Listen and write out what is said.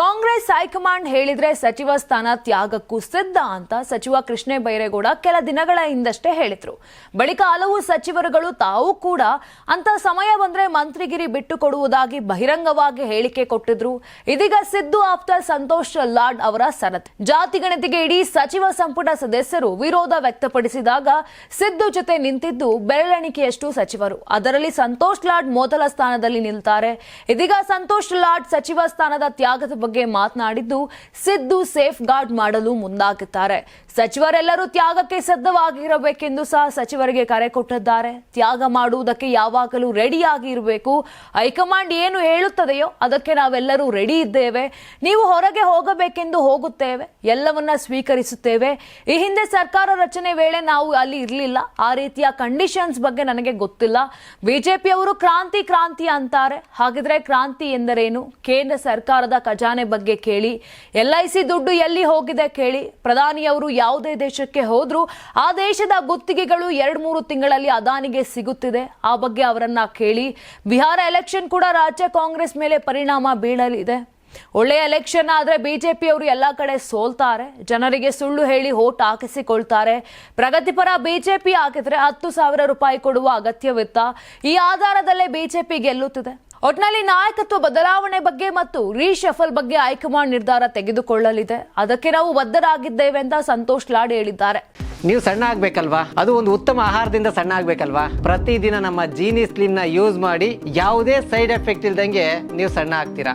Congress high command ಹೇಳಿದ್ರೆ ಸಚಿವ ಸ್ಥಾನ ತ್ಯಾಗಕ್ಕೂ ಸಿದ್ಧ ಅಂತ ಸಚಿವ ಕೃಷ್ಣೇ ಬೈರೇಗೌಡ ಕೆಲ ದಿನಗಳ ಹಿಂದಷ್ಟೇ ಹೇಳಿದ್ರು. ಬಳಿಕ ಹಲವು ಸಚಿವರುಗಳು ತಾವು ಕೂಡ ಅಂತ ಸಮಯ ಬಂದ್ರೆ ಮಂತ್ರಿಗಿರಿ ಬಿಟ್ಟು ಕೊಡುವುದಾಗಿ ಬಹಿರಂಗವಾಗಿ ಹೇಳಿಕೆ ಕೊಟ್ಟಿದ್ರು. ಇದೀಗ ಸಿದ್ದು ಆಪ್ತ ಸಂತೋಷ್ ಲಾಡ್ ಅವರ ಸನತ್. ಜಾತಿ ಗಣತಿಗೆ ಇಡೀ ಸಚಿವ ಸಂಪುಟ ಸದಸ್ಯರು ವಿರೋಧ ವ್ಯಕ್ತಪಡಿಸಿದಾಗ ಸಿದ್ದು ಜೊತೆ ನಿಂತಿದ್ದು ಬೆರಳೆಣಿಕೆಯಷ್ಟು ಸಚಿವರು. ಅದರಲ್ಲಿ ಸಂತೋಷ್ ಲಾಡ್ ಮೊದಲ ಸ್ಥಾನದಲ್ಲಿ ನಿಲ್ತಾರೆ. ಇದೀಗ ಸಂತೋಷ್ ಲಾಡ್ ಸಚಿವ ಸ್ಥಾನದ ತ್ಯಾಗದ ಬಗ್ಗೆ ಮಾತನಾಡಿದ್ದು ಸಿದ್ದು ಸೇಫ್ ಗಾರ್ಡ್ ಮಾಡಲು ಮುಂದಾಗುತ್ತಾರೆ. ಸಚಿವರೆಲ್ಲರೂ ತ್ಯಾಗಕ್ಕೆ ಸಿದ್ಧವಾಗಿರಬೇಕೆಂದು ಸಹ ಸಚಿವರಿಗೆ ಕರೆ ಕೊಟ್ಟಿದ್ದಾರೆ. ತ್ಯಾಗ ಮಾಡುವುದಕ್ಕೆ ಯಾವಾಗಲೂ ರೆಡಿಯಾಗಿ ಇರಬೇಕು. ಹೈಕಮಾಂಡ್ ಏನು ಹೇಳುತ್ತದೆಯೋ ಅದಕ್ಕೆ ನಾವೆಲ್ಲರೂ ರೆಡಿ ಇದ್ದೇವೆ. ನೀವು ಹೊರಗೆ ಹೋಗಬೇಕೆಂದು ಹೋಗುತ್ತೇವೆ. ಎಲ್ಲವನ್ನ ಸ್ವೀಕರಿಸುತ್ತೇವೆ. ಈ ಹಿಂದೆ ಸರ್ಕಾರ ರಚನೆ ವೇಳೆ ನಾವು ಅಲ್ಲಿ ಇರಲಿಲ್ಲ. ಆ ರೀತಿಯ ಕಂಡೀಷನ್ಸ್ ಬಗ್ಗೆ ನನಗೆ ಗೊತ್ತಿಲ್ಲ. ಬಿಜೆಪಿಯವರು ಕ್ರಾಂತಿ ಕ್ರಾಂತಿ ಅಂತಾರೆ. ಹಾಗಿದ್ರೆ ಕ್ರಾಂತಿ ಎಂದರೇನು? ಕೇಂದ್ರ ಸರ್ಕಾರದ ಖಜಾನೆ ಬಗ್ಗೆ ಕೇಳಿ, ಎಲ್ ಐ ಸಿ ದುಡ್ಡು ಎಲ್ಲಿ ಹೋಗಿದೆ ಕೇಳಿ, ಪ್ರಧಾನಿಯವರು ಯಾವುದೇ ದೇಶಕ್ಕೆ ಹೋದ್ರು, ಆ ದೇಶದ ಗುತ್ತಿಗೆಗಳು ಎರಡ್ ಮೂರು ತಿಂಗಳಲ್ಲಿ ಅದಾನಿಗೆ ಸಿಗುತ್ತಿದೆ. ಆ ಬಗ್ಗೆ ಅವರನ್ನ ಕೇಳಿ, ಬಿಹಾರ ಎಲೆಕ್ಷನ್ ಕೂಡ ರಾಜ್ಯ ಕಾಂಗ್ರೆಸ್ ಮೇಲೆ ಪರಿಣಾಮ ಬೀಳಲಿದೆ. ಒಳ್ಳೆಯ ಎಲೆಕ್ಷನ್ ಆದ್ರೆ ಬಿಜೆಪಿಯವರು ಎಲ್ಲ ಕಡೆ ಸೋಲ್ತಾರೆ. ಜನರಿಗೆ ಸುಳ್ಳು ಹೇಳಿ ಓಟ್ ಹಾಕಿಸಿಕೊಳ್ತಾರೆ. ಪ್ರಗತಿಪರ ಬಿಜೆಪಿ ಹಾಕಿದ್ರೆ ಹತ್ತು ಸಾವಿರ ರೂಪಾಯಿ ಕೊಡುವ ಅಗತ್ಯವಿತ್ತ. ಈ ಆಧಾರದಲ್ಲೇ ಬಿಜೆಪಿ ಗೆಲ್ಲುತ್ತಿದೆ. ಒಟ್ನಲ್ಲಿ ನಾಯಕತ್ವ ಬದಲಾವಣೆ ಬಗ್ಗೆ ಮತ್ತು ರೀಶಫಲ್ ಬಗ್ಗೆ ಹೈಕಮಾಂಡ್ ನಿರ್ಧಾರ ತೆಗೆದುಕೊಳ್ಳಲಿದೆ. ಅದಕ್ಕೆ ನಾವು ಬದ್ಧರಾಗಿದ್ದೇವೆ ಅಂತ ಸಂತೋಷ್ ಲಾಡ್ ಹೇಳಿದ್ದಾರೆ. ನೀವು ಸಣ್ಣ ಆಗ್ಬೇಕಲ್ವಾ? ಅದು ಒಂದು ಉತ್ತಮ ಆಹಾರದಿಂದ ಸಣ್ಣ ಆಗ್ಬೇಕಲ್ವಾ? ಪ್ರತಿದಿನ ನಮ್ಮ ಜೀನಿ ಸ್ಲಿಮ್ನ ಯೂಸ್ ಮಾಡಿ ಯಾವುದೇ ಸೈಡ್ ಎಫೆಕ್ಟ್ ಇಲ್ದಂಗೆ ನೀವು ಸಣ್ಣ ಆಗ್ತೀರಾ?